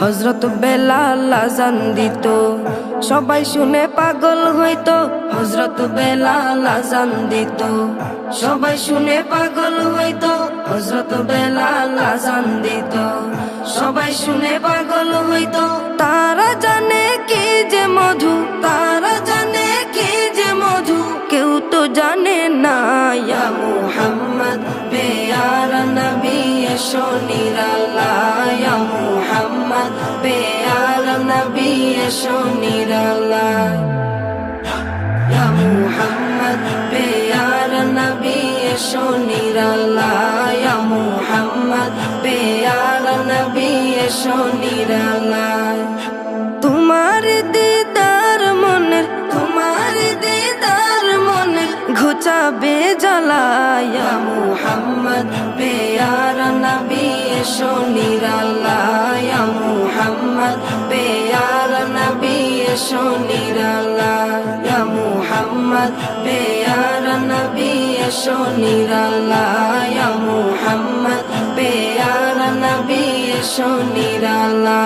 হজরত বেলাল আজান দিত। সবাই শুনে পাগল হইতো। হজরত বেলাল আজান দিত। সবাই শুনে পাগল হইতো। হজরত বেলাল আজান দিত। সবাই শুনে পাগল হইতো। তারা জানে না, ইয়া মুহাম্মদ, পেয়ারা নবী এসো নিরালায় ইয়া মুহাম্মদ, পেয়ারা নবী এসো নিরালায় ইয়া মুহাম্মদ, পেয়ারা নবী এসো নিরালায় ইয়া মুহাম্মদ, পেয়ারা নবী এসো নিরালায় ঘুচাবে জ্বালায়া মুহাম্মদ, পেয়ারা নবী এসো নিরালায়া মুহাম্মদ, পেয়ারা নবী এসো নিরালায়া মুহাম্মদ, পেয়ারা নবী এসো নিরালায়া মুহাম্মদ, পেয়ারা নবী এসো নিরালা